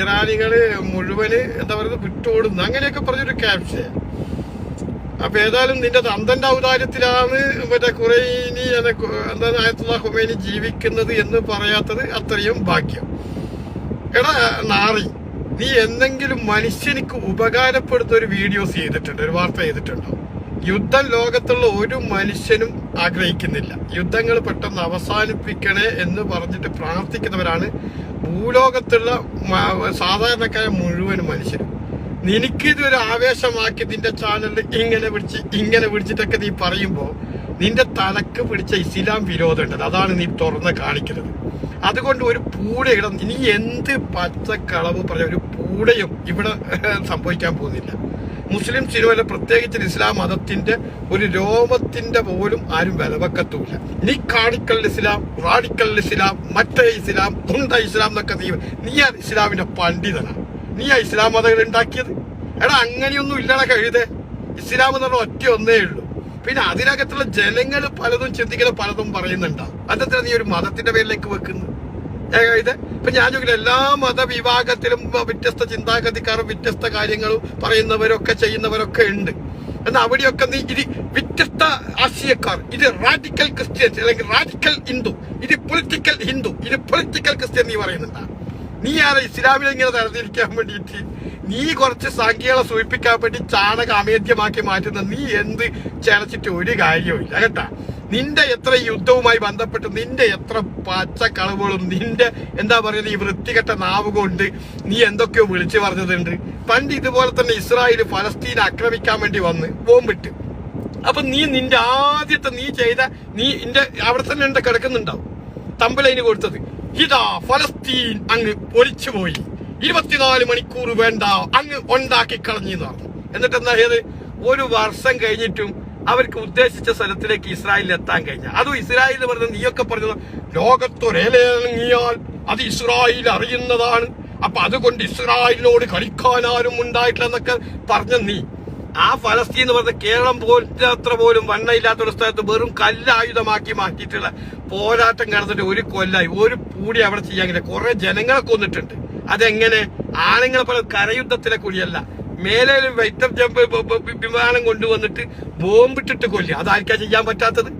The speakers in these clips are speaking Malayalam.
ഇറാനികൾ മുഴുവൻ എന്താ പറയുക വിട്ടോടുന്നു. അങ്ങനെയൊക്കെ പറഞ്ഞൊരു ക്യാപ്ഷൻ അപ്പൊ ഏതായാലും നിന്റെ തന്തന്റെ ഔദാര്യത്തിലാണ് മറ്റേ ഖുറൈനി എന്താ ആയത്തുള്ള ഹുമൈനി ജീവിക്കുന്നത് എന്ന് പറയാത്തത് അത്രയും ഭാഗ്യം. എടാ നാറി നീ എന്തെങ്കിലും മനുഷ്യനിക്ക് ഉപകാരപ്പെടുന്ന ഒരു വീഡിയോസ് ചെയ്തിട്ടുണ്ട് ഒരു വാർത്ത ചെയ്തിട്ടുണ്ടോ? യുദ്ധം ലോകത്തുള്ള ഒരു മനുഷ്യനും ആഗ്രഹിക്കുന്നില്ല. യുദ്ധങ്ങൾ പെട്ടെന്ന് അവസാനിപ്പിക്കണേ എന്ന് പറഞ്ഞിട്ട് പ്രാർത്ഥിക്കുന്നവരാണ് ഭൂലോകത്തുള്ള സാധാരണക്കാരെ മുഴുവൻ മനുഷ്യരും. നിനക്കിതൊരു ആവേശമാക്കി നിന്റെ ചാനലിൽ ഇങ്ങനെ പിടിച്ച് ഇങ്ങനെ പിടിച്ചിട്ടൊക്കെ നീ പറയുമ്പോൾ നിന്റെ തലക്ക് പിടിച്ച ഇസ്ലാം വിരോധമുണ്ടത് അതാണ് നീ തുറന്ന് കാണിക്കുന്നത്. അതുകൊണ്ട് ഒരു പൂടയിടം നീ എന്ത് പച്ചക്കളവ് പറഞ്ഞ ഒരു പൂടയും ഇവിടെ സംഭവിക്കാൻ പോകുന്നില്ല. മുസ്ലിം സിനിമയിലെ പ്രത്യേകിച്ച് ഇസ്ലാം മതത്തിന്റെ ഒരു രോമത്തിന്റെ പോലും ആരും വിലവെക്കത്തൂല. നീ കാണിക്കൽ ഇസ്ലാം റാഡിക്കൽ ഇസ്ലാം മറ്റേ ഇസ്ലാം തുണ്ട ഇസ്ലാം എന്നൊക്കെ നീ നീ ആ ഇസ്ലാമിന്റെ പണ്ഡിതനാ. നീ ആ ഇസ്ലാം മതങ്ങൾ ഉണ്ടാക്കിയത്? എടാ അങ്ങനെയൊന്നും ഇല്ലടാ കഴുതേ. ഇസ്ലാം എന്ന് പറഞ്ഞ ഒറ്റ ഒന്നേ ഉള്ളൂ. പിന്നെ അതിനകത്തുള്ള ജനങ്ങൾ പലതും ചിന്തിക്കുന്ന പലതും പറയുന്നുണ്ടാവും അതെത്ര നീ ഒരു മതത്തിന്റെ പേരിലേക്ക് വെക്കുന്നത്? ഇത് ഇപ്പൊ ഞാൻ ചോദിക്കില്ല എല്ലാ മതവിഭാഗത്തിലും വ്യത്യസ്ത ചിന്താഗതിക്കാരും വ്യത്യസ്ത കാര്യങ്ങളും പറയുന്നവരൊക്കെ ചെയ്യുന്നവരൊക്കെ ഉണ്ട്. എന്നാൽ അവിടെയൊക്കെ നീ ഇത് വ്യത്യസ്ത ആശയക്കാർ. ഇത് റാഡിക്കൽ ക്രിസ്ത്യൻസ് അല്ലെങ്കിൽ റാഡിക്കൽ ഹിന്ദു ഇത് പൊളിറ്റിക്കൽ ഹിന്ദു ഇത് പൊളിറ്റിക്കൽ ക്രിസ്ത്യൻ നീ പറയുന്നുണ്ടാ. നീ ആരാ ഇസ്ലാമിൽ ഇങ്ങനെ തരത്തിരിക്കാൻ വേണ്ടിയിട്ട് നീ കുറച്ച് സംഖ്യകളെ സൂചിപ്പിക്കാൻ വേണ്ടി ചാണക അമേദ്യമാക്കി മാറ്റുന്ന നീ എന്ത് ചരച്ചിട്ട് ഒരു കാര്യവുമില്ല കേട്ടാ? നിന്റെ എത്ര യുദ്ധവുമായി ബന്ധപ്പെട്ട് നിന്റെ എത്ര പച്ചക്കളവുകളും നിന്റെ എന്താ പറയുന്നത് ഈ വൃത്തികെട്ട നാവ് കൊണ്ട് നീ എന്തൊക്കെയോ വിളിച്ചു പറഞ്ഞതുണ്ട് പണ്ട് ഇതുപോലെ തന്നെ ഇസ്രായേൽ ഫലസ്തീൻ ആക്രമിക്കാൻ വേണ്ടി വന്ന് ബോംബിട്ട്. അപ്പൊ നീ നിന്റെ ആദ്യത്തെ നീ ചെയ്ത നീ നിന്റെ അവിടെ തന്നെ ഉണ്ട് കിടക്കുന്നുണ്ടാവും. തമ്പലൈന് കൊടുത്തത്. ഇതാ ഫലസ്തീൻ അങ്ങ് പൊളിച്ചു പോയി ഇരുപത്തിനാല് മണിക്കൂർ വേണ്ട അങ്ങ് ഉണ്ടാക്കി കളഞ്ഞു എന്നിട്ട് എന്താ ഒരു വർഷം കഴിഞ്ഞിട്ടും അവർക്ക് ഉദ്ദേശിച്ച സ്ഥലത്തിലേക്ക് ഇസ്രായേലിൽ എത്താൻ കഴിഞ്ഞ. അതും ഇസ്രായേൽ പറഞ്ഞ നീയൊക്കെ പറഞ്ഞത് ലോകത്തൊരേലിറങ്ങിയാൽ അത് ഇസ്രായേൽ അറിയുന്നതാണ്. അപ്പൊ അതുകൊണ്ട് ഇസ്രായേലിനോട് കളിക്കാൻ ആരും ഉണ്ടായിട്ടില്ല എന്നൊക്കെ പറഞ്ഞ നീ. ആ ഫലസ്തീൻ എന്ന് പറഞ്ഞ കേരളം പോലത്തെ അത്ര പോലും വണ്ണയില്ലാത്ത ഒരു സ്ഥലത്ത് വെറും കല്ലായുധമാക്കി മാറ്റിയിട്ടുള്ള പോരാട്ടം കിടന്നിട്ട് ഒരു കൊല്ലായി. ഒരു പൂടി അവിടെ ചെയ്യാൻ കഴിയില്ല കുറെ ജനങ്ങളെ കൊന്നിട്ടുണ്ട്. അതെങ്ങനെ? ആണുങ്ങളെ പോലെ കരയുദ്ധത്തിലെ കുഴിയല്ല. മേലെ ഒരു വെയിറ്റർ ജമ്പ് വിമാനം കൊണ്ടുവന്നിട്ട് ബോംബിട്ടിട്ട് കൊല്ലി അതാർക്കാ ചെയ്യാൻ പറ്റാത്തത്?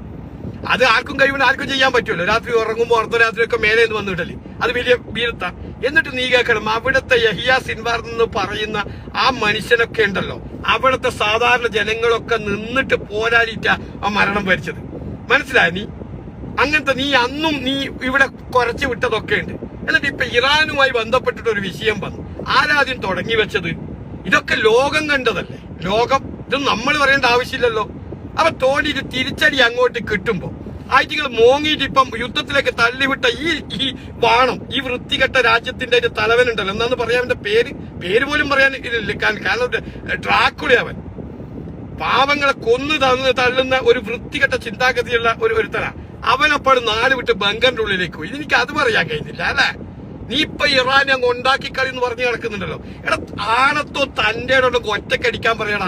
അത് ആർക്കും കഴിയുമ്പോൾ ആർക്കും ചെയ്യാൻ പറ്റുമല്ലോ രാത്രി ഉറങ്ങുമ്പോൾ അർദ്ധരാത്രി ഒക്കെ മേലെ നിന്ന് വന്നിട്ടല്ലേ അത് വലിയ വീരത്ത. എന്നിട്ട് നീ കേൾക്കണം അവിടുത്തെ യഹിയ സിൻവാർ എന്ന് പറയുന്ന ആ മനുഷ്യനൊക്കെ ഉണ്ടല്ലോ. അവിടുത്തെ സാധാരണ ജനങ്ങളൊക്കെ നിന്നിട്ട് പോരാടിയിട്ടാ ആ മരണം ഭരിച്ചത് മനസ്സിലായ നീ? അങ്ങനത്തെ നീ അന്നും നീ ഇവിടെ കുറച്ച് വിട്ടതൊക്കെ ഉണ്ട്. എന്നിട്ട് ഇപ്പൊ ഇറാനുമായി ബന്ധപ്പെട്ടിട്ട് ഒരു വിഷയം വന്നു. ആരാദ്യം തുടങ്ങി വെച്ചത്? ഇതൊക്കെ ലോകം കണ്ടതല്ലേ? ലോകം ഇത് നമ്മൾ പറയേണ്ട ആവശ്യമില്ലല്ലോ. അപ്പൊ തോലി ഇത് തിരിച്ചടി അങ്ങോട്ട് കിട്ടുമ്പോ ആയിട്ടുകൾ മോങ്ങിയിട്ട് ഇപ്പം യുദ്ധത്തിലേക്ക് തള്ളിവിട്ട ഈ ഈ വാണം ഈ വൃത്തികെട്ട രാജ്യത്തിന്റെ ഒരു തലവനുണ്ടല്ലോ. എന്നാന്ന് പറയാൻ അവന്റെ പേര്? പേര് പോലും പറയാൻ ഇതില്ല കാരണം ഡ്രാക്കുളി അവൻ. പാവങ്ങളെ കൊന്നു തന്ന് തള്ളുന്ന ഒരു വൃത്തികെട്ട ചിന്താഗതിയുള്ള ഒരു ഒരുത്തന അവനപ്പോൾ നാട് വിട്ട് ബങ്കറിന്റെ ഉള്ളിലേക്ക് പോയി. എനിക്ക് അത് പറയാൻ കഴിഞ്ഞില്ല അല്ലേ? നീ ഇപ്പൊ ഇറാൻ അങ്ങ് ഉണ്ടാക്കി കളി എന്ന് പറഞ്ഞു കിടക്കുന്നുണ്ടല്ലോ എടാ ആണത്തോ തന്റെ ഒറ്റക്കടിക്കാൻ പറയണ.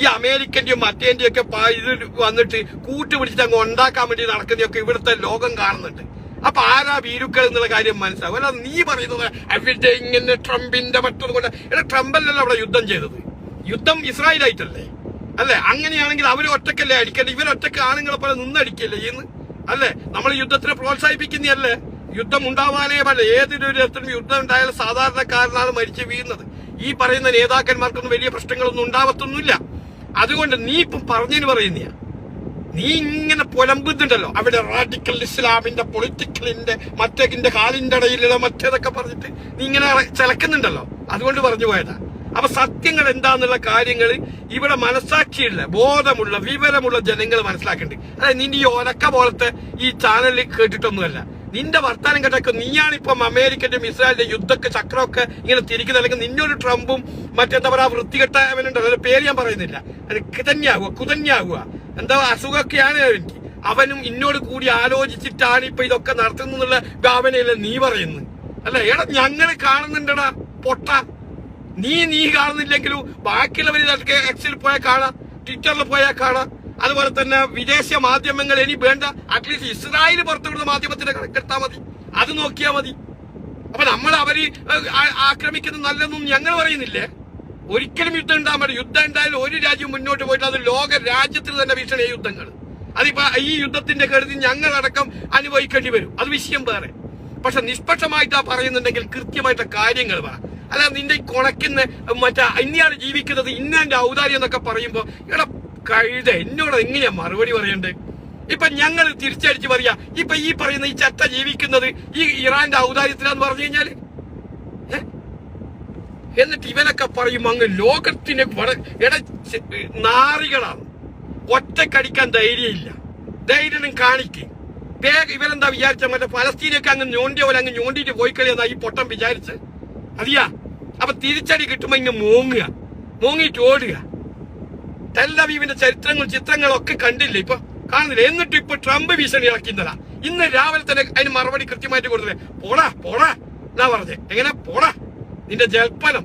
ഈ അമേരിക്കന്റെയും മറ്റേന്റെയും ഒക്കെ ഇത് വന്നിട്ട് കൂട്ടുപിടിച്ചിട്ട് അങ്ങ് ഉണ്ടാക്കാൻ വേണ്ടി നടക്കുന്നതൊക്കെ ഇവിടുത്തെ ലോകം കാണുന്നുണ്ട്. അപ്പൊ ആരാ ഭീരുക്കൾ എന്നുള്ള കാര്യം മനസ്സിലാവും. അല്ല നീ പറയുന്നത് അവിടെ ഇങ്ങനെ ട്രംപിന്റെ മറ്റൊന്നും കൊണ്ട് എടാ ട്രംപല്ലല്ലോ അവിടെ യുദ്ധം ചെയ്തത്. യുദ്ധം ഇസ്രായേലായിട്ടല്ലേ? അല്ലെ? അങ്ങനെയാണെങ്കിൽ അവർ ഒറ്റക്കല്ലേ അടിക്കല്ലേ ഇവരൊറ്റക്ക് ആണുങ്ങളെ പോലെ നിന്നടിക്കല്ലേ ഇന്ന്? അല്ലെ? നമ്മൾ യുദ്ധത്തിനെ പ്രോത്സാഹിപ്പിക്കുന്നതല്ലേ? യുദ്ധം ഉണ്ടാവാനേ പറ്റില്ല. ഏതൊരു രത്തിനും യുദ്ധം ഉണ്ടായാലും സാധാരണക്കാരനാണ് മരിച്ചു വീഴുന്നത്. ഈ പറയുന്ന നേതാക്കന്മാർക്കൊന്നും വലിയ പ്രശ്നങ്ങളൊന്നും ഉണ്ടാവത്തൊന്നുമില്ല. അതുകൊണ്ട് നീ ഇപ്പം പറഞ്ഞതിന് പറയുന്ന നീ ഇങ്ങനെ പുലമ്പുന്നുണ്ടല്ലോ. അവിടെ റാഡിക്കൽ ഇസ്ലാമിന്റെ പൊളിറ്റിക്കലിന്റെ മറ്റേക്കിന്റെ കാലിന്റെ ഇടയിലുള്ള മറ്റേതൊക്കെ പറഞ്ഞിട്ട് നീ ഇങ്ങനെ ചിലക്കുന്നുണ്ടല്ലോ. അതുകൊണ്ട് പറഞ്ഞു പോയതാ. അപ്പൊ സത്യങ്ങൾ എന്താന്നുള്ള കാര്യങ്ങൾ ഇവിടെ മനസ്സാക്ഷിയുള്ള ബോധമുള്ള വിവരമുള്ള ജനങ്ങൾ മനസ്സിലാക്കുന്നുണ്ട് അതായത് നിന്റെ ഈ ഒലക്ക പോലത്തെ ഈ ചാനലിൽ കേട്ടിട്ടൊന്നുമല്ല. നിന്റെ വർത്താനം കേട്ടൊക്കെ നീയാണ് ഇപ്പം അമേരിക്കന്റെ ഇസ്രായേലിന്റെ യുദ്ധക്ക് ചക്രമൊക്കെ ഇങ്ങനെ തിരിക്കുന്നത്. അല്ലെങ്കിൽ നിന്നൊരു ട്രംപും മറ്റെന്താ പറയാ അവനുണ്ട് അതിന്റെ പേര് ഞാൻ പറയുന്നില്ല. അത് കിതന്യാകുക കുതന്യാകുക എന്താ അസുഖമൊക്കെയാണ് എനിക്ക്. അവനും ഇന്നോട് കൂടി ആലോചിച്ചിട്ടാണ് ഇപ്പൊ ഇതൊക്കെ നടത്തുന്നുള്ള ഭാവനയല്ല നീ പറയുന്നു അല്ല? എടാ ഞങ്ങൾ കാണുന്നുണ്ടടാ പൊട്ട. നീ നീ കാണുന്നില്ലെങ്കിലും ബാക്കിയുള്ളവർ എക്സിൽ പോയാൽ കാണാം ട്വിറ്ററിൽ പോയാൽ കാണാം. അതുപോലെ തന്നെ വിദേശ മാധ്യമങ്ങൾ ഇനി വേണ്ട അറ്റ്ലീസ്റ്റ് ഇസ്രായേൽ പുറത്തുവിടുന്ന മാധ്യമത്തിന്റെ കണക്കെടുത്താൽ മതി. അത് നോക്കിയാൽ മതി. അപ്പൊ നമ്മൾ അവർ ആക്രമിക്കുന്നത് നല്ലതെന്നും ഞങ്ങൾ പറയുന്നില്ലേ? ഒരിക്കലും യുദ്ധം ഉണ്ടാകാൻ പറ്റും യുദ്ധം ഉണ്ടായാലും ഒരു രാജ്യം മുന്നോട്ട് പോയിട്ട് അത് ലോക രാജ്യത്തിന് തന്നെ ഭീഷണിയ യുദ്ധങ്ങൾ. അതിപ്പോ ഈ യുദ്ധത്തിന്റെ കരുതി ഞങ്ങളടക്കം അനുഭവിക്കേണ്ടി വരും. അത് വിഷയം വേറെ. പക്ഷെ നിഷ്പക്ഷമായിട്ടാ പറയുന്നുണ്ടെങ്കിൽ കൃത്യമായിട്ട് കാര്യങ്ങൾ പറ. അല്ല നിന്റെ കുണക്കുന്ന മറ്റേ ഇന്നയാണ് ജീവിക്കുന്നത് ഇന്നെ ഔദാര്യം എന്നൊക്കെ പറയുമ്പോ എടാ കഴുത എന്നോട് എങ്ങനെയാ മറുപടി പറയണ്ടേ ഇപ്പൊ ഞങ്ങൾ തിരിച്ചടിച്ച് പറയാ ഇപ്പൊ ഈ പറയുന്ന ഈ ചത്ത ജീവിക്കുന്നത് ഈ ഇറാന്റെ ഔദാര്യത്തിലാന്ന് പറഞ്ഞു കഴിഞ്ഞാൽ? എന്നിട്ട് ഇവനൊക്കെ പറയും അങ്ങ് ലോകത്തിന് ഇട നാറികളാണ്. ഒറ്റക്കടിക്കാൻ ധൈര്യമില്ല. ധൈര്യം കാണിക്ക്. വേഗം ഇവരെന്താ വിചാരിച്ച? മറ്റേ ഫലസ്തീനൊക്കെ അങ്ങ് ഞോണ്ടിയ പോലെ അങ്ങ് ഞോണ്ടിട്ട് പോയി കളിയെന്നാ ഈ പൊട്ടം വിചാരിച്ച്? അറിയാ അപ്പൊ തിരിച്ചടി കിട്ടുമ്പോ ഇങ്ങ് മൂങ്ങുക. മൂങ്ങിയിട്ട് ഓടുക. ടെല്ലവീവിന്റെ ചരിത്രങ്ങൾ ചിത്രങ്ങളൊക്കെ കണ്ടില്ല ഇപ്പൊ? കാണുന്നില്ല? എന്നിട്ട് ഇപ്പൊ ട്രംപ് ഭീഷണി ഇറക്കുന്നതാ ഇന്ന് രാവിലെ തന്നെ അതിന് മറുപടി കൃത്യമായിട്ട് കൊടുത്തില്ലേ? പോടാ പോടാ എന്നാ പറഞ്ഞേ? എങ്ങനെ? പോടാ നിന്റെ ജൽപ്പനം.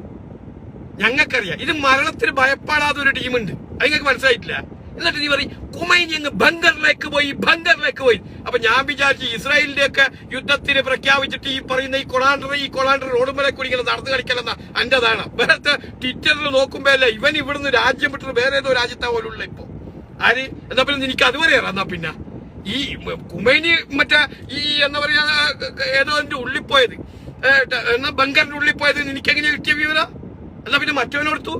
ഞങ്ങൾക്കറിയാം. ഇത് മരണത്തിന് ഭയപ്പെടാത്ത ഒരു ടീമുണ്ട്. അത് മനസ്സിലായിട്ടില്ല? എന്നിട്ട് നീ പറയും കുമൈനി അങ്ങ് ബങ്കറിലേക്ക് പോയി ബങ്കറിലേക്ക് പോയി. അപ്പൊ ഞാൻ വിചാരിച്ചു ഇസ്രായേലിന്റെ ഒക്കെ യുദ്ധത്തിന് പ്രഖ്യാപിച്ചിട്ട് ഈ പറയുന്ന ഈ കൊളാണ്ടർ ഈ കൊളാണ്ടർ റോഡുമല കൂടി ഇങ്ങനെ നടന്നു കളിക്കലെന്ന എന്റേതാണ് വേറെ ട്വിറ്ററിൽ നോക്കുമ്പോ അല്ലേ ഇവൻ ഇവിടുന്ന് രാജ്യം വിട്ടിട്ട് വേറെ ഏതോ രാജ്യത്താ പോലുള്ള ഇപ്പൊ. ആര്? എന്നാ പിന്നെ എനിക്ക് അതുവരെ എന്നാ പിന്നെ. ഈ കുമൈനി മറ്റേ ഈ എന്താ പറയാ ഏതോ എന്റെ ഉള്ളിൽ പോയത്. എന്നാ ബങ്കറിന്റെ ഉള്ളിൽ പോയത് എനിക്ക് എങ്ങനെ കിട്ടിയ വിവരം? എന്നാ പിന്നെ മറ്റവനോടുത്തു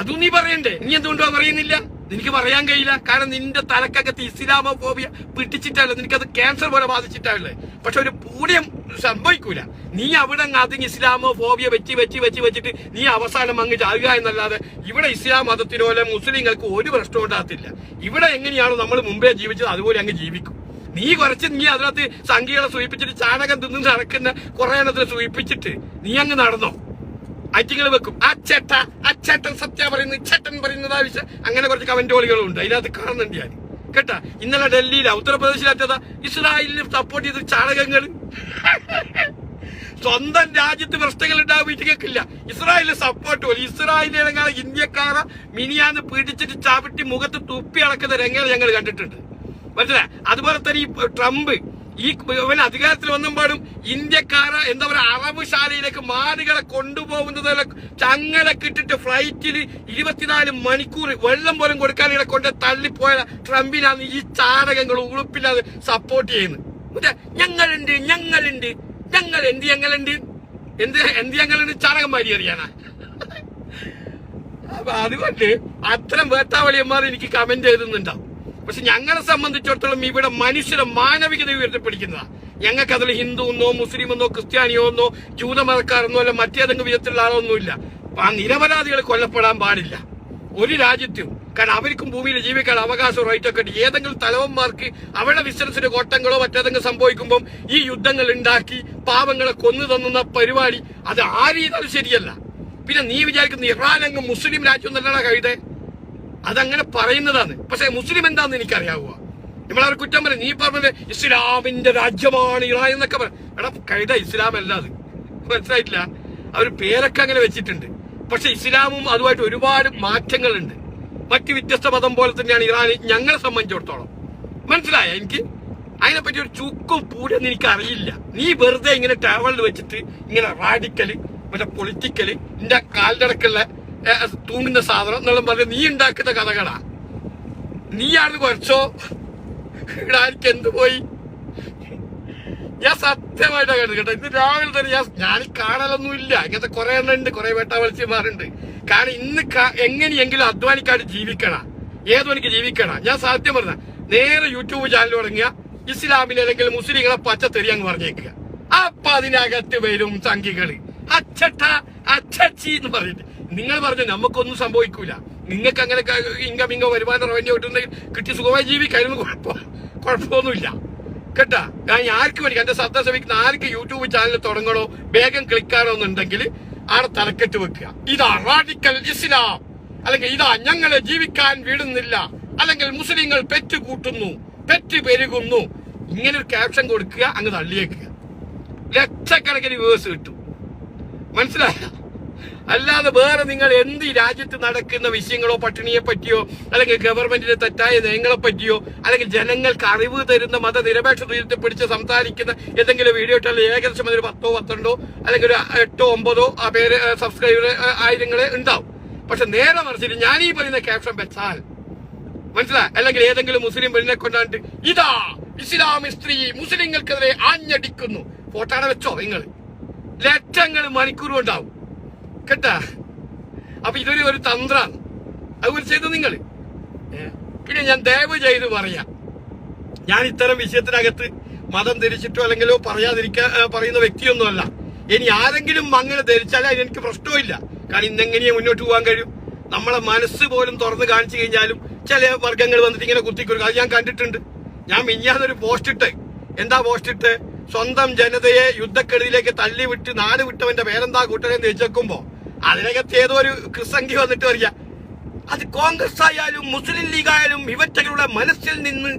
അതും നീ പറയണ്ടേ? നീ എന്തുകൊണ്ടോ പറയുന്നില്ല? നിനക്ക് പറയാൻ കഴിയില്ല. കാരണം നിന്റെ തലക്കകത്ത് ഇസ്ലാമോ ഫോബിയ പിടിച്ചിട്ടല്ല. നിനക്കത് ക്യാൻസർ പോലെ ബാധിച്ചിട്ടാണല്ലേ പക്ഷെ ഒരു പൂടിയം സംഭവിക്കൂല. നീ അവിടെ അതിന് ഇസ്ലാമോ ഫോബിയ വെച്ച് വെച്ച് വെച്ച് വെച്ചിട്ട് നീ അവസാനം അങ്ങ് ചാകുക എന്നല്ലാതെ ഇവിടെ ഇസ്ലാം മതത്തിനോ അല്ലെ മുസ്ലിങ്ങൾക്ക് ഒരു പ്രശ്നം ഉണ്ടാകത്തില്ല. ഇവിടെ എങ്ങനെയാണോ നമ്മൾ മുമ്പേ ജീവിച്ചത് അതുപോലെ അങ്ങ് ജീവിക്കും. നീ കുറച്ച് നീ അതിനകത്ത് സംഖ്യകളെ സൂചിപ്പിച്ചിട്ട് ചാണകം തിന്ന് നടക്കുന്ന കുറെ എണ്ണത്തിൽ സൂചിപ്പിച്ചിട്ട് നീ അങ്ങ് നടന്നോ? അറ്റിങ്ങൾ വെക്കും. ആ ചേട്ട ആ ചേട്ടൻ സത്യ പറയുന്നു ചേട്ടൻ പറയുന്നത് ആവശ്യം അങ്ങനെ കുറച്ച് കമന്റോളികളും ഉണ്ട് അതിനകത്ത് കാണുന്നുണ്ട് ഞാൻ. കേട്ടാ? ഇന്നലെ ഡൽഹിയിലെ ഉത്തർപ്രദേശിലാറ്റതാ. ഇസ്രായേലിന് സപ്പോർട്ട് ചെയ്ത ചാണകങ്ങൾ. സ്വന്തം രാജ്യത്ത് പ്രശ്നങ്ങൾ ഉണ്ടാകും വീട്ടിലേക്കില്ല ഇസ്രായേലിന് സപ്പോർട്ട് പോലും. ഇസ്രായേലിനെ ഇന്ത്യക്കാരെ മിനിയാന്ന് പിടിച്ചിട്ട് ചവിട്ടി മുഖത്ത് തുപ്പി അളക്കുന്ന രംഗങ്ങൾ ഞങ്ങൾ കണ്ടിട്ടുണ്ട്. മനസ്സിലായി? അതുപോലെ തന്നെ ഈ ട്രംപ് ഈ ഇവൻ അധികാരത്തിൽ പാടും ഇന്ത്യക്കാര എന്താ പറയുക അറബ് ശാലയിലേക്ക് മാടുകളെ കൊണ്ടുപോകുന്നത് ചങ്ങല കിട്ടിട്ട് ഫ്ലൈറ്റിൽ ഇരുപത്തിനാല് മണിക്കൂർ വെള്ളം പോലും കൊടുക്കാൻ ഇവിടെ കൊണ്ട് തള്ളിപ്പോയ ട്രംപിനാണ് ഈ ചാണകങ്ങൾ ഉളുപ്പില്ലാതെ സപ്പോർട്ട് ചെയ്യുന്നത്. ഞങ്ങളുണ്ട് ഞങ്ങളുണ്ട് ഞങ്ങൾ എന്ത് ഞങ്ങളുണ്ട്? എന്ത് എന്ത് ഞങ്ങളുണ്ട്? ചാണകം മാരി അറിയാനാ? അപ്പൊ അതുകൊണ്ട് അത്തരം വേട്ടാവളിയന്മാർ എനിക്ക് കമന്റ് എഴുതുന്നുണ്ടാവും. പക്ഷെ ഞങ്ങളെ സംബന്ധിച്ചിടത്തോളം ഇവിടെ മനുഷ്യരെ മാനവികത ഉയർത്തിപ്പിടിക്കുന്നതാ. ഞങ്ങൾക്ക് അതിൽ ഹിന്ദു എന്നോ മുസ്ലിം എന്നോ ക്രിസ്ത്യാനിയോ എന്നോ ജൂതമതക്കാരെന്നോ അല്ല മറ്റേതെങ്കിലും വിധത്തിലുള്ള ആളൊന്നുമില്ല. ആ നിരപരാധികൾ കൊല്ലപ്പെടാൻ പാടില്ല. ഒരു രാജ്യത്തും കാരണം അവർക്കും ഭൂമിയിൽ ജീവിക്കാൻ അവകാശം റൈറ്റ് ഒക്കെ ഏതെങ്കിലും തലവന്മാർക്ക് അവരുടെ ബിസിനസിന്റെ കോട്ടങ്ങളോ മറ്റേതെങ്കിലും സംഭവിക്കുമ്പോൾ ഈ യുദ്ധങ്ങൾ ഉണ്ടാക്കി പാവങ്ങളെ കൊന്നു തന്നുന്ന പരിപാടി അത് ആ രീതിയിൽ ശരിയല്ല. പിന്നെ നീ വിചാരിക്കുന്ന ഇറാൻ അങ്ങ് മുസ്ലിം രാജ്യം എന്നല്ലടാ കഴുതേ? അതങ്ങനെ പറയുന്നതാണ്. പക്ഷെ മുസ്ലിം എന്താന്ന് എനിക്കറിയാവുക നമ്മളവർ കുറ്റം പറയും? നീ പറഞ്ഞത് ഇസ്ലാമിന്റെ രാജ്യമാണ് ഇറാൻ എന്നൊക്കെ പറ എടാ കഴുത ഇസ്ലാം അല്ല അത് മനസ്സിലായിട്ടില്ല? അവർ പേരൊക്കെ അങ്ങനെ വെച്ചിട്ടുണ്ട്. പക്ഷെ ഇസ്ലാമും അതുമായിട്ട് ഒരുപാട് മാറ്റങ്ങളുണ്ട്. മറ്റ് വ്യത്യസ്ത മതം പോലെ തന്നെയാണ് ഇറാൻ ഞങ്ങളെ സംബന്ധിച്ചിടത്തോളം. മനസ്സിലായ എനിക്ക്? അതിനെപ്പറ്റി ഒരു ചുക്കും പൂരൊന്നും എനിക്ക് അറിയില്ല നീ വെറുതെ ഇങ്ങനെ ടവലിൽ വെച്ചിട്ട് ഇങ്ങനെ റാഡിക്കൽ മറ്റേ പൊളിറ്റിക്കൽ നിന്റെ കാലിലടക്കുള്ള തൂങ്ങുന്ന സാധനം എന്നുള്ള പറഞ്ഞ നീ ഉണ്ടാക്കുന്ന കഥകളാ. നീയാണ് കുറച്ചോ? ഇവിടെ ആർക്ക് എന്ത് പോയി? ഞാൻ സത്യമായിട്ടാ കണ്ടത് കേട്ടോ. ഇന്ന് രാവിലെ തന്നെ ഞാൻ ഞാൻ കാണലൊന്നും ഇല്ല. ഇങ്ങനത്തെ കുറെ എണ്ണം ഉണ്ട് കുറെ വേട്ടാവളിച്ചമാരുണ്ട്. കാരണം ഇന്ന് എങ്ങനെയെങ്കിലും അധ്വാനിക്കാണ്ട് ജീവിക്കണം. ഏതോ എനിക്ക് ചെയ്യിക്കണം ഞാൻ സത്യം പറഞ്ഞ നേരെ യൂട്യൂബ് ചാനൽ തുടങ്ങിയ ഇസ്ലാമിലെ അല്ലെങ്കിൽ മുസ്ലിങ്ങളെ പച്ചത്തെറി അങ്ങ് പറഞ്ഞേക്കുക. അപ്പൊ അതിനകത്ത് വരും സംഖ്യകൾ അച്ചട്ട അച്ചച്ചി എന്ന് പറഞ്ഞിട്ട് നിങ്ങൾ പറഞ്ഞു നമുക്കൊന്നും സംഭവിക്കൂല. നിങ്ങൾക്ക് അങ്ങനെ ഇൻകം ഇൻകം വരുമാനം റവന്യൂ കിട്ടുന്നെങ്കിൽ കിട്ടി സുഖമായി ജീവിക്കായിരുന്നു കുഴപ്പം കുഴപ്പമൊന്നുമില്ല. കേട്ടാ? ഞാൻ ആർക്ക് വേണ്ടി എന്റെ ശ്രദ്ധ ശ്രമിക്കുന്ന ആർക്ക് യൂട്യൂബ് ചാനൽ തുടങ്ങണോ വേഗം ക്ലിക്കാണോ എന്നുണ്ടെങ്കിൽ ആടെ തലക്കെട്ട് വെക്കുക. ഇതാ റാഡിക്കൽ ഇസ്ലാം. അല്ലെങ്കിൽ ഇതാ ഞങ്ങളെ ജീവിക്കാൻ വിടുന്നില്ല. അല്ലെങ്കിൽ മുസ്ലിങ്ങൾ പെറ്റ് കൂട്ടുന്നു പെറ്റ് പെരുകുന്നു ഇങ്ങനെ ഒരു ക്യാപ്ഷൻ കൊടുക്കുക അങ്ങ് തള്ളിയേക്കുക. ലക്ഷക്കണക്കിന് വ്യൂവേഴ്സ് കിട്ടും. മനസ്സിലായ? അല്ലാതെ വേറെ നിങ്ങൾ എന്ത് രാജ്യത്ത് നടക്കുന്ന വിഷയങ്ങളോ പട്ടിണിയെ പറ്റിയോ അല്ലെങ്കിൽ ഗവൺമെന്റിന്റെ തെറ്റായ നയങ്ങളെ പറ്റിയോ അല്ലെങ്കിൽ ജനങ്ങൾക്ക് അറിവ് തരുന്ന മതനിരപേക്ഷ തീരത്തെ പിടിച്ച് സംസാരിക്കുന്ന എന്തെങ്കിലും വീഡിയോ ഇട്ടാൽ ഏകദേശം ഒരു പത്തോ പന്ത്രണ്ടോ അല്ലെങ്കിൽ ഒരു എട്ടോ ഒമ്പതോ ആ പേര് സബ്സ്ക്രൈബർ ആയിരങ്ങളെ ഉണ്ടാവും. പക്ഷെ നേരെ മറിച്ചിട്ട് ഞാൻ ഈ പറയുന്ന ക്യാപ്ഷൻ വെച്ചാൽ മനസ്സിലായി അല്ലെങ്കിൽ ഏതെങ്കിലും മുസ്ലിം പെണ്ണിനെ കൊണ്ടാണ്ട് ഇതാ ഇസ്ലാമി സ്ത്രീ മുസ്ലിങ്ങൾക്കെതിരെ ആഞ്ഞടിക്കുന്നു. ഫോട്ടോ വെച്ചോ നിങ്ങൾ? ലക്ഷങ്ങൾ മണിക്കൂർ ഉണ്ടാവും കേട്ടാ? അപ്പൊ ഇതൊരു ഒരു തന്ത്രാണ്. അതുപോലെ ചെയ്തു നിങ്ങൾ? പിന്നെ ഞാൻ ദയവ് ചെയ്ത് പറയാം. ഞാൻ ഇത്തരം വിഷയത്തിനകത്ത് മതം ധരിച്ചിട്ടോ അല്ലെങ്കിലോ പറയാതിരിക്കാ പറയുന്ന വ്യക്തിയൊന്നുമല്ല. ഇനി ആരെങ്കിലും അങ്ങനെ ധരിച്ചാൽ അതിനെനിക്ക് പ്രശ്നമില്ല കാരണം ഇന്നെങ്ങനെയേ മുന്നോട്ട് പോകാൻ കഴിയും? നമ്മളെ മനസ്സ് പോലും തുറന്ന് കാണിച്ചു കഴിഞ്ഞാലും ചില വർഗങ്ങൾ വന്നിട്ട് ഇങ്ങനെ കുത്തിക്കൊടുക്കും അത് ഞാൻ കണ്ടിട്ടുണ്ട്. ഞാൻ മിഞ്ഞാന്നൊരു പോസ്റ്റ് ഇട്ട് എന്താ പോസ്റ്റ് ഇട്ട് സ്വന്തം ജനതയെ യുദ്ധക്കെടുതിയിലേക്ക് തള്ളിവിട്ട് നാട് വിട്ടവന്റെ പേരെന്താ കൂട്ടരെ വെച്ചേക്കുമ്പോ അതിനകത്ത് ഏതോ ഒരു കൃസംഖ്യ വന്നിട്ട് പറയാ അത് കോൺഗ്രസ് ആയാലും മുസ്ലിം ലീഗ് ആയാലും ഇവറ്റകളുടെ മനസ്സിൽ നിന്ന്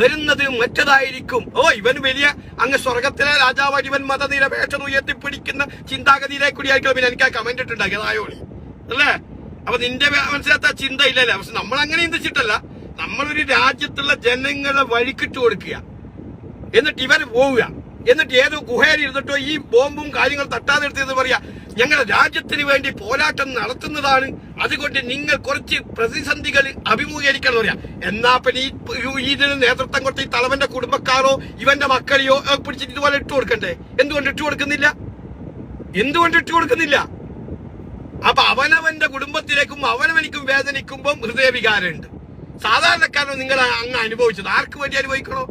വരുന്നത് മറ്റതായിരിക്കും. ഓ ഇവൻ വലിയ അങ്ങ് സ്വർഗത്തിലെ രാജാവായി ഇവൻ മതനിരപേക്ഷത ഉയർത്തിപ്പിടിക്കുന്ന ചിന്താഗതിയിലേക്ക് കൂടിയായിരിക്കും പിന്നെ എനിക്ക് ആ കമന്റ് ഇട്ടുണ്ടാക്കി അതായോളി അല്ലേ? അപ്പൊ നിന്റെ മനസ്സിലാത്ത ചിന്ത ഇല്ലല്ലേ? പക്ഷെ നമ്മൾ അങ്ങനെ ചിന്തിച്ചിട്ടല്ല. നമ്മളൊരു രാജ്യത്തുള്ള ജനങ്ങളെ വഴിക്കിട്ട് കൊടുക്കുക. എന്നിട്ട് ഇവർ പോവുക. എന്നിട്ട് ഏതോ ഗുഹയിൽ ഇരുന്നിട്ടോ ഈ ബോംബും കാര്യങ്ങൾ തട്ടാതെ എടുത്തത് പറയാ. ഞങ്ങളുടെ രാജ്യത്തിന് വേണ്ടി പോരാട്ടം നടത്തുന്നതാണ്. അതുകൊണ്ട് നിങ്ങൾ കുറച്ച് പ്രതിസന്ധികൾ അഭിമുഖീകരിക്കണം പറയാ. എന്നാ പിന്നെ ഈ ഇതിന് നേതൃത്വം കൊടുത്ത് ഈ തലവന്റെ കുടുംബക്കാരോ ഇവന്റെ മക്കളെയോ പിടിച്ചിട്ട് ഇതുപോലെ ഇട്ട് കൊടുക്കണ്ടേ? എന്തുകൊണ്ട് ഇട്ട് കൊടുക്കുന്നില്ല? എന്തുകൊണ്ട് ഇട്ട് കൊടുക്കുന്നില്ല? അപ്പൊ അവനവന്റെ കുടുംബത്തിലേക്കും അവനവനിക്കും വേദനിക്കുമ്പോൾ ഹൃദയവികാരമുണ്ട്. സാധാരണക്കാരോ നിങ്ങൾ അങ്ങ് അനുഭവിച്ചത് ആർക്ക് വേണ്ടി അനുഭവിക്കണോ?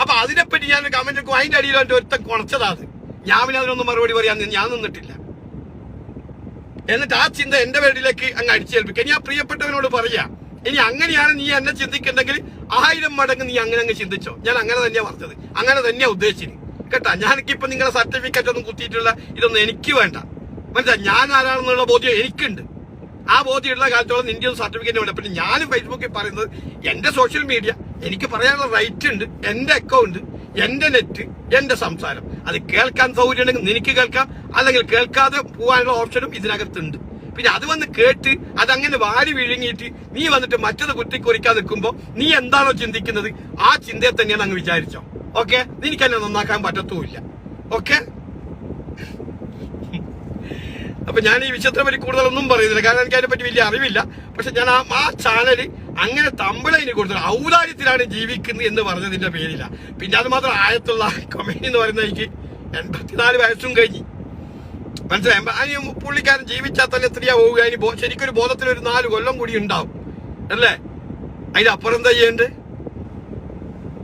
അപ്പൊ അതിനെപ്പറ്റി ഞാൻ കമന്റ് എടുക്കും. അതിന്റെ അടിയിലായിട്ട് ഒരുത്തൻ കുണച്ചതാ അത്. ഞാൻ പിന്നെ അതിനൊന്നും മറുപടി പറയാൻ ഞാൻ നിന്നിട്ടില്ല. എന്നിട്ട് ആ ചിന്ത എന്റെ പേരിലേക്ക് അങ്ങ് അടിച്ചേൽപ്പിക്കുക. ആ പ്രിയപ്പെട്ടവനോട് പറയാ ഇനി അങ്ങനെയാണ് നീ എന്നെ ചിന്തിക്കുന്നെങ്കിൽ ആയിരം മടങ്ങ് നീ അങ്ങനെ അങ്ങ് ചിന്തിച്ചോ. ഞാൻ അങ്ങനെ തന്നെയാ പറഞ്ഞത്. അങ്ങനെ തന്നെയാ ഉദ്ദേശിച്ചത്. കേട്ടാ ഞാനൊക്കിപ്പോ നിങ്ങളുടെ സർട്ടിഫിക്കറ്റ് ഒന്നും കുത്തിയിട്ടുള്ള ഇതൊന്നും എനിക്ക് വേണ്ട. മനസ്സിലായി? ഞാൻ ആരാണെന്നുള്ള ബോധ്യം എനിക്കുണ്ട്. ആ ബോധ്യമുള്ള കാലത്തോളം നിന്റെ സർട്ടിഫിക്കറ്റ് വേണ്ട. പിന്നെ ഞാനും ഫേസ്ബുക്കിൽ പറയുന്നത് എന്റെ സോഷ്യൽ മീഡിയ എനിക്ക് പറയാനുള്ള റൈറ്റ് ഉണ്ട് എന്റെ അക്കൗണ്ട് എന്റെ നെറ്റ് എന്റെ സംസാരം. അത് കേൾക്കാൻ സൗകര്യം ഉണ്ടെങ്കിൽ നിനക്ക് കേൾക്കാം അല്ലെങ്കിൽ കേൾക്കാതെ പോകാനുള്ള ഓപ്ഷനും ഇതിനകത്തുണ്ട്. പിന്നെ അത് വന്ന് കേട്ട് അതങ്ങനെ വാരി വിഴുങ്ങിയിട്ട് നീ വന്നിട്ട് മറ്റത് കുത്തിക്കുറിക്കാൻ നിൽക്കുമ്പോ നീ എന്താണോ ചിന്തിക്കുന്നത്? ആ ചിന്തയെ തന്നെയാണ് അങ്ങ് വിചാരിച്ചോ. ഓക്കെ നിനക്ക് എന്നെ നന്നാക്കാൻ പറ്റത്തുമില്ല. ഓക്കെ അപ്പൊ ഞാൻ ഈ വിഷയത്തെ പറ്റി കൂടുതലൊന്നും പറയുന്നില്ല. കാരണം എനിക്ക് അതിനെ പറ്റി വലിയ അറിവില്ല. പക്ഷെ ഞാൻ ആ ചാനൽ അങ്ങനെ തമ്പിളതിന് കൊടുത്തു ഔദാര്യത്തിലാണ് ജീവിക്കുന്നത് എന്ന് പറഞ്ഞതിന്റെ പേരില്ല പിന്നെ അത് മാത്രം ആയത്തുള്ള കൊമേനി എന്ന് പറയുന്ന എനിക്ക് എൺപത്തിനാല് വയസ്സും കഴിഞ്ഞു. മനസ്സിലായി? അതിന് പുള്ളിക്കാരൻ ജീവിച്ചാൽ തന്നെ എത്രയാ പോവുക. അതിന് ശരിക്കൊരു ബോധത്തിൽ ഒരു നാല് കൊല്ലം കൂടി ഉണ്ടാവും. അല്ലേ? അതിനപ്പുറം എന്താ ചെയ്യണ്ടേ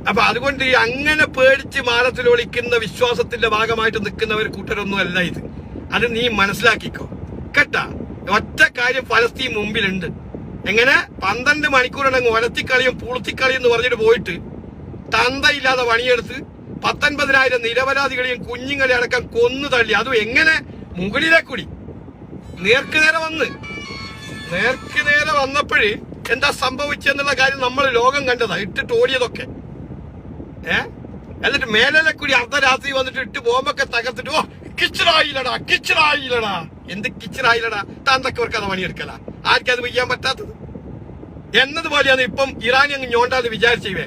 അപ്പൊ അതുകൊണ്ട് ഈ അങ്ങനെ പേടിച്ച് മാനത്തിൽ ഒളിക്കുന്ന വിശ്വാസത്തിന്റെ ഭാഗമായിട്ട് നിൽക്കുന്നവർ കൂട്ടരൊന്നും അല്ല ഇത്. അത് നീ മനസ്സിലാക്കിക്കോ. കേട്ടാ? ഒറ്റ കാര്യം ഫലസ്തീൻ മുമ്പിലുണ്ട്. എങ്ങനെ? പന്ത്രണ്ട് മണിക്കൂറുണ്ടെങ്കിൽ ഒലത്തിക്കളിയും പൂളത്തിക്കളിയും എന്ന് പറഞ്ഞിട്ട് പോയിട്ട് തന്തയില്ലാതെ പണിയെടുത്ത് പത്തൊൻപതിനായിരം നിരപരാധികളെയും കുഞ്ഞുങ്ങളെ അടക്കം കൊന്നു തള്ളി. അതും എങ്ങനെ? മുകളിലെ കൂടി. നേർക്ക് നേരെ വന്ന്. നേർക്ക് നേരെ വന്നപ്പോഴ് എന്താ സംഭവിച്ചെന്നുള്ള കാര്യം നമ്മൾ ലോകം കണ്ടതാ. ഇട്ടിട്ട് ഓടിയതൊക്കെ. ഏ? എന്നിട്ട് മേലെ കൂടി അർദ്ധരാത്രി വന്നിട്ട് ഇട്ട് ബോംബൊക്കെ തകർത്തിട്ട് ഓ കിച്ചറായില്ലടാ കിച്ചറായില്ലടാ എന്ത് കിച്ചറായില്ലടാ താൻ തക്കവർക്ക് അത് പണിയെടുക്കല. ആർക്കത് ചെയ്യാൻ പറ്റാത്തത്? എന്നതുപോലെയാണ് ഇപ്പം ഇറാനി അങ്ങ് ഞോണ്ടാന്ന് വിചാരിച്ചേ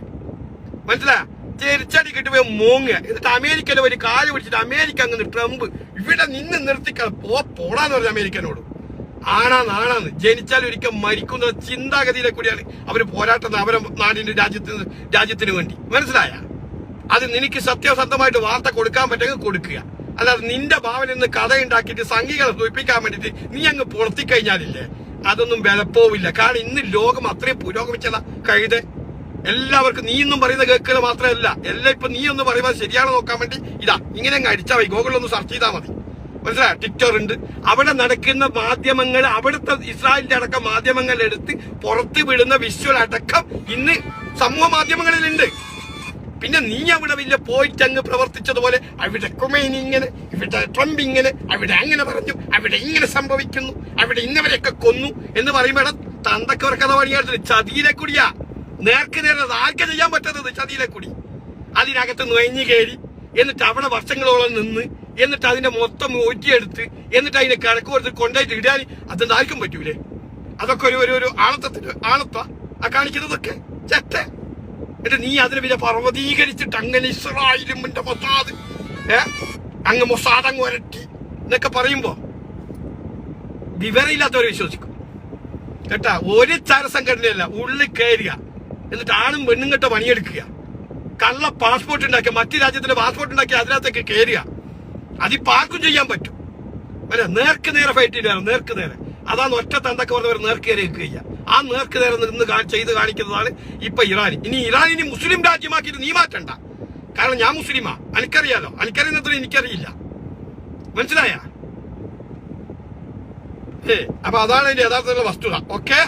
മനസ്സിലാ? തിരിച്ചടി കിട്ടുമ്പോ മൂങ്ങ. എന്നിട്ട് അമേരിക്കയിലെ ഒരു കാൽ പിടിച്ചിട്ട് അമേരിക്ക അങ്ങ് ട്രംപ് ഇവിടെ നിന്ന് നിർത്തിക്ക പോടാന്ന് പറഞ്ഞ അമേരിക്കനോട്. ആണാന്ന് ആണാന്ന്. ജനിച്ചാൽ ഒരിക്കൽ മരിക്കുന്ന ചിന്താഗതിയിലെ കൂടിയാണ് അവർ പോരാട്ടം അവരെ നാടിന്റെ രാജ്യത്തിന് രാജ്യത്തിന് വേണ്ടി. മനസ്സിലായ? അത് നിനക്ക് സത്യസന്ധമായിട്ട് വാർത്ത കൊടുക്കാൻ പറ്റുമെങ്കിൽ കൊടുക്കുക. അല്ലാതെ നിന്റെ ഭാവന നിന്ന് കഥ ഉണ്ടാക്കിയിട്ട് സംഘികളെ സൂചിപ്പിക്കാൻ വേണ്ടിയിട്ട് നീ അങ്ങ് പൊളത്തിക്കഴിഞ്ഞാലില്ലേ അതൊന്നും വിലപ്പോവില്ല. കാരണം ഇന്ന് ലോകം അത്രയും പുരോഗമിച്ചതാ. കഴുത എല്ലാവർക്കും നീ ഒന്നും പറയുന്ന കേൾക്കുക മാത്രമല്ല. എല്ലാം ഇപ്പൊ നീ ഒന്ന് പറയുമ്പോൾ ശരിയാണോ നോക്കാൻ വേണ്ടി ഇതാ ഇങ്ങനെ അങ്ങ് അടിച്ചാൽ മതി. ഗൂഗിളിൽ ഒന്ന് സെർച്ച് ചെയ്താൽ മതി. മനസ്സിലായോ? ട്വിറ്റർ ഉണ്ട്. അവിടെ നടക്കുന്ന മാധ്യമങ്ങൾ അവിടുത്തെ ഇസ്രായേലിന്റെ അടക്കം മാധ്യമങ്ങൾ എടുത്ത് പുറത്ത് വിടുന്ന വിഷ്വൽ അടക്കം ഇന്ന് സമൂഹ മാധ്യമങ്ങളിലുണ്ട്. പിന്നെ നീ അവിടെ വലിയ പോയിട്ട് അങ്ങ് പ്രവർത്തിച്ചതുപോലെ അവിടെ കുമൈൻ ഇങ്ങനെ ഇവിടെ ട്രംപ് ഇങ്ങനെ അവിടെ അങ്ങനെ പറഞ്ഞു അവിടെ ഇങ്ങനെ സംഭവിക്കുന്നു അവിടെ ഇന്നവരെയൊക്കെ കൊന്നു എന്ന് പറയുമ്പോൾ അവർക്ക് കഥ പണിയായിട്ട് ചതിയിലെ കുടിയാ നേർക്ക് നേരെ ആർക്ക് ചെയ്യാൻ പറ്റാത്തത്? ചതിയിലെ കുടി അതിനകത്ത് നുഴഞ്ഞു കയറി എന്നിട്ട് അവിടെ വർഷങ്ങളോളം നിന്ന് എന്നിട്ട് അതിന്റെ മൊത്തം ഒറ്റിയെടുത്ത് എന്നിട്ട് അതിനെ കിഴക്ക് കൊടുത്ത് കൊണ്ടായിട്ട് ഇടാൻ അതെന്താർക്കും പറ്റൂലേ? അതൊക്കെ ഒരു ഒരു ഒരു ആണത്തത്തിന്റെ ആണത്ത ആ കാണിക്കുന്നതൊക്കെ. ചെറ്റ. എന്നിട്ട് നീ അതിനെ പിന്നെ പർവതീകരിച്ചിട്ട് അങ്ങനെ ഇസ്രായേലും എന്റെ മൊസാദ് ഏ? അങ്ങ് മൊസാദ് അങ്ങ് ഒരട്ടി എന്നൊക്കെ പറയുമ്പോ വിവരമില്ലാത്തവരെ വിശ്വസിക്കും. കേട്ടാ ഒരു ചരസംഘടനയല്ല ഉള്ളിൽ കയറുക എന്നിട്ട് ആണും പെണ്ണും കെട്ട പണിയെടുക്കുക. കള്ള പാസ്പോർട്ട് ഉണ്ടാക്കിയ മറ്റു രാജ്യത്തിന്റെ പാസ്പോർട്ട് ഉണ്ടാക്കി അതിനകത്തേക്ക് കയറുക അതിപ്പോ ആർക്കും ചെയ്യാൻ പറ്റും. അല്ല നേർക്ക് നേരെ ഫൈറ്റ് ചെയ്യണം നേർക്ക് നേരെ. അതാണ് ഒറ്റ തന്തൊക്കെ പറഞ്ഞവർ നേർക്ക് കയറി നിൽക്കുക ആ നേർക്ക് നേരെ നിന്ന് ചെയ്ത് കാണിക്കുന്നതാണ് ഇപ്പൊ ഇറാൻ. ഇനി ഇറാൻ ഇനി മുസ്ലിം രാജ്യമാക്കിയിട്ട് നീ മാറ്റണ്ട. കാരണം ഞാൻ മുസ്ലിമാ. എനിക്കറിയാലോ എനിക്കറിയുന്നത്ര എനിക്കറിയില്ല. മനസ്സിലായ? ഏ അപ്പൊ അതാണ് എന്റെ യഥാർത്ഥത്തിലുള്ള വസ്തുത. ഓക്കെ?